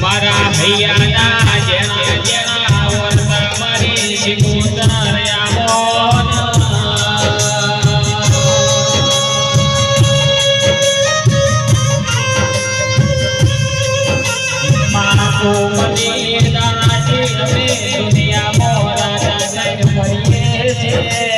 મારા ભૈયાના જેના જેણા વરતા મારી સિમુદર આમોન. માકો મને દુનિયામાં રાજા થઈને ફરીએ છીએ.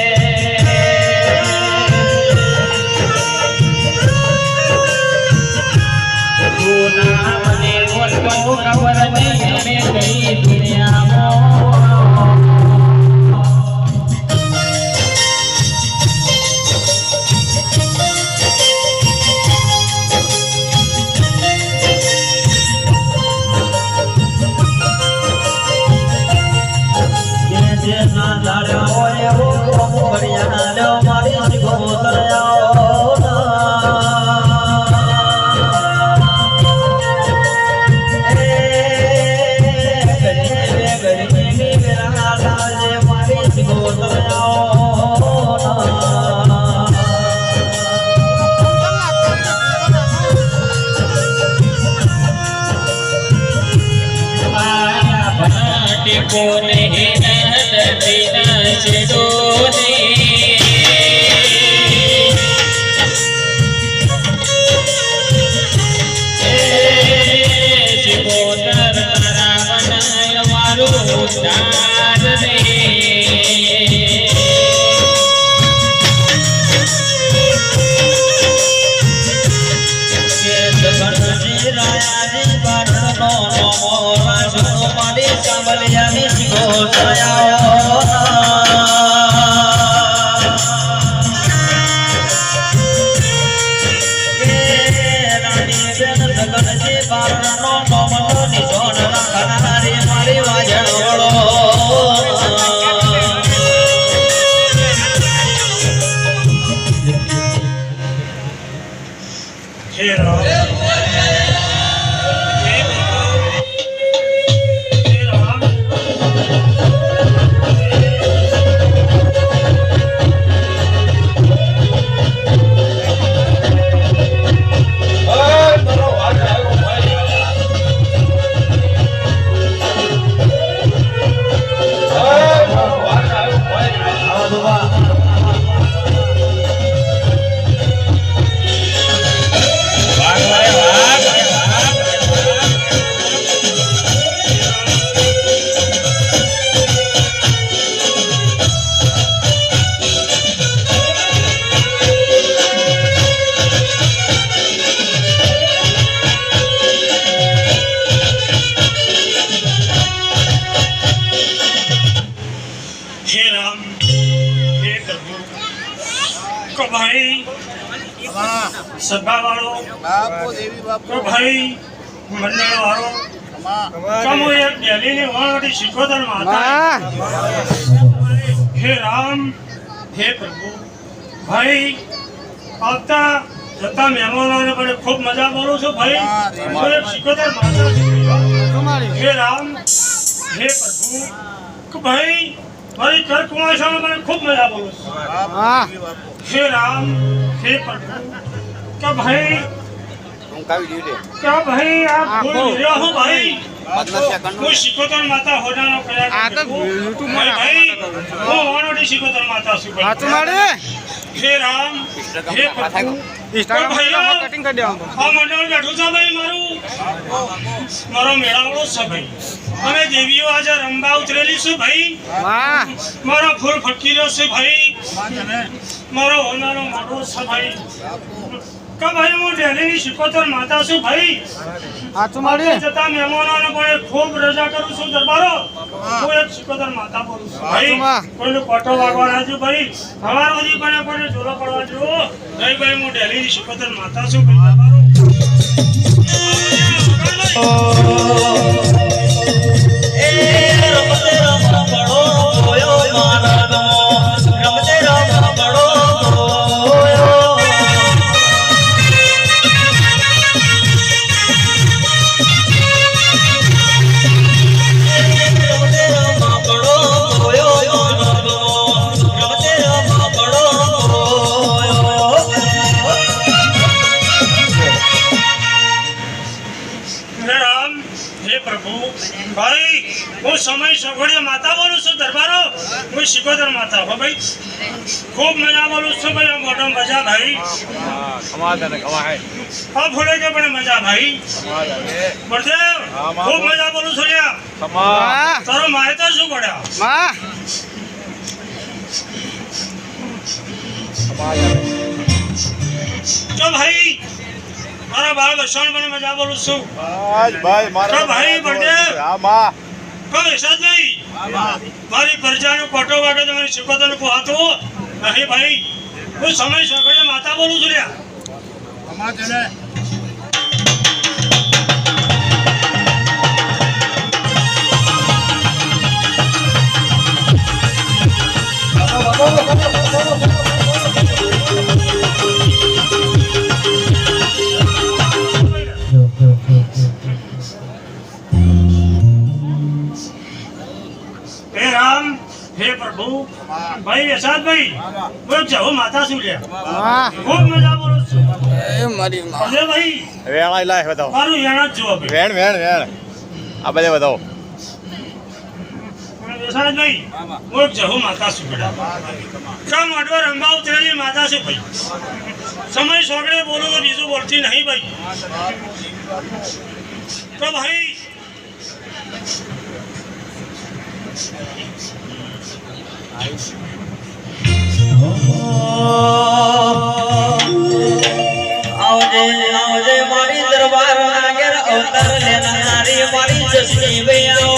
કોને નદી ના છેડોને એ તારા બનાય મારું ઉદ્ધાર રે હે સભા વાળો બાપુ દેવી બાપુ. કો ભાઈ મંડળ વાળો કમો એક દિલ્હીની વાળવાટી શિકોતર માતા હે રામ હે પ્રભુ. ભાઈ આવતા જતા મહેમાનોને પણ ખૂબ મજા બોલું છું ભાઈ. હું એક શિકોતર માતા હે રામ હે પ્રભુ. કે ભાઈ મારી ઘર કુમાશામાં મને ખૂબ મજા બોલું છું. હે રામ હે પ્રભુ. કે ભાઈ? કે ભાઈ આ ફૂલ રહ્યો હું ભાઈ. હું શિકોતર માતા હોડાનો પ્રયાસ. ભાઈ હું વાનોડી શિકોતર માતા છું ભાઈ. હે રામ હે પ્રભુ કટિંગ કરી દેવાનું. આ મંડળ બેઠું છે ભાઈ મારું? મારો મેળાવડો છે ભાઈ. અમે દેવીઓ આજે રંબા ઉતરેલી છું ભાઈ. મારો ફૂલ ફટકી રહ્યો છે ભાઈ. મારો હોનારો મોઢો છે ભાઈ. કે ભાઈ હું ડેલીની શિકોતર માતા છું ભાઈ? આપણે જતા મહેમાનોને પણ ખૂબ રજા કરું છું દરબારો. હું. એક શિકોતર માતા બોલું છું. ભાઈ કોઈનો કોટો વાગવાના છું ભાઈ? સવાર સુધી પણ કોઈને જોરો પડવા જો ભાઈ ભાઈ હું ડેલીની શિકોતર માતા છું ભાઈ દરબારો. એ રમતે રમ માતા બોલું છું દરબારો. હું શિકોદર માતા હો ભાઈ ખૂબ મજા બોલું છું ભાઈ મોટો મજા ભાઈ. સમાધાન કવાય કે પણ મજા ભાઈ. બળદેવ ખૂબ મજા બોલું છું લ્યા. તારો માહિતી શું પડ્યા જો ભાઈ મારા બાળ વસણ મને મજા બોલું છું. ભાઈ મારા ભાઈ બળદેવ. હા માં. તો વિશાદ નહીં. મારી પ્રજાનો કોટો વાગે તમારી શિકોતર પોહાતો નહીં ભાઈ, હું સમય સગડે માતા બોલું છું લ્યા. ભાઈ યશાદભાઈ બોલ જહો માતા શું લ્યા ખૂબ મજા બોલો છું. અરે ભાઈ વેણ લાય બતાવો મારું યાણા જ વેણ વેણ વેણ. આ બધે બતાવો યશાદભાઈ બોલ જહો માતા શું બેટા કામ અડવા રંબા ઉતરેલી માતા છે? ભાઈ સમય સોગડે બોલો તો બીજું બોલતી નહીં ભાઈ. તો ભાઈ આવજે આવજે મારી દરબાર નાગર અવતાર લેનારી મારી જસની ભૈયાઓ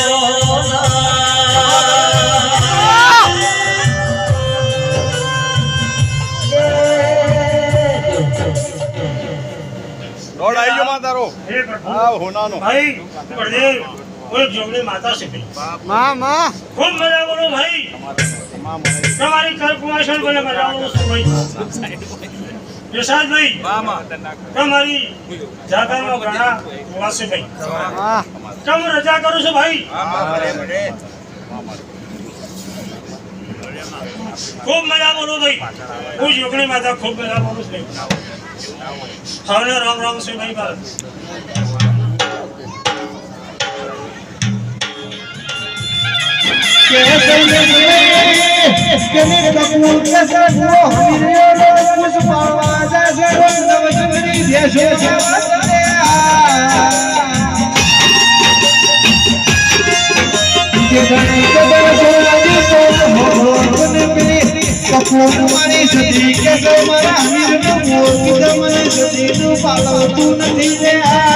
રોડ આવી ગયો તારો હા હોનાનો. ભાઈ બળદેવ બોલ જોગણી માતા છે ભાઈ માં માં. ખૂબ મજા બોલો ભાઈ. તમારી કર કુમાશન બોલે મજા બોલો છું ભાઈ. તમારી જાગરમાં ઘણા તમે રજા કરું છું ભાઈ? ખૂબ મજા બોલો ભાઈ. હું જોગણી માતા, ખૂબ મજા બોલું છું સૌને રામ રામ છે ભાઈ ભારત મારી સતી કે તો મારા વીરનું મોર કીધા મને સતી નું પાલવતું નથી રે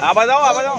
આ બતાવો આ બતાવો.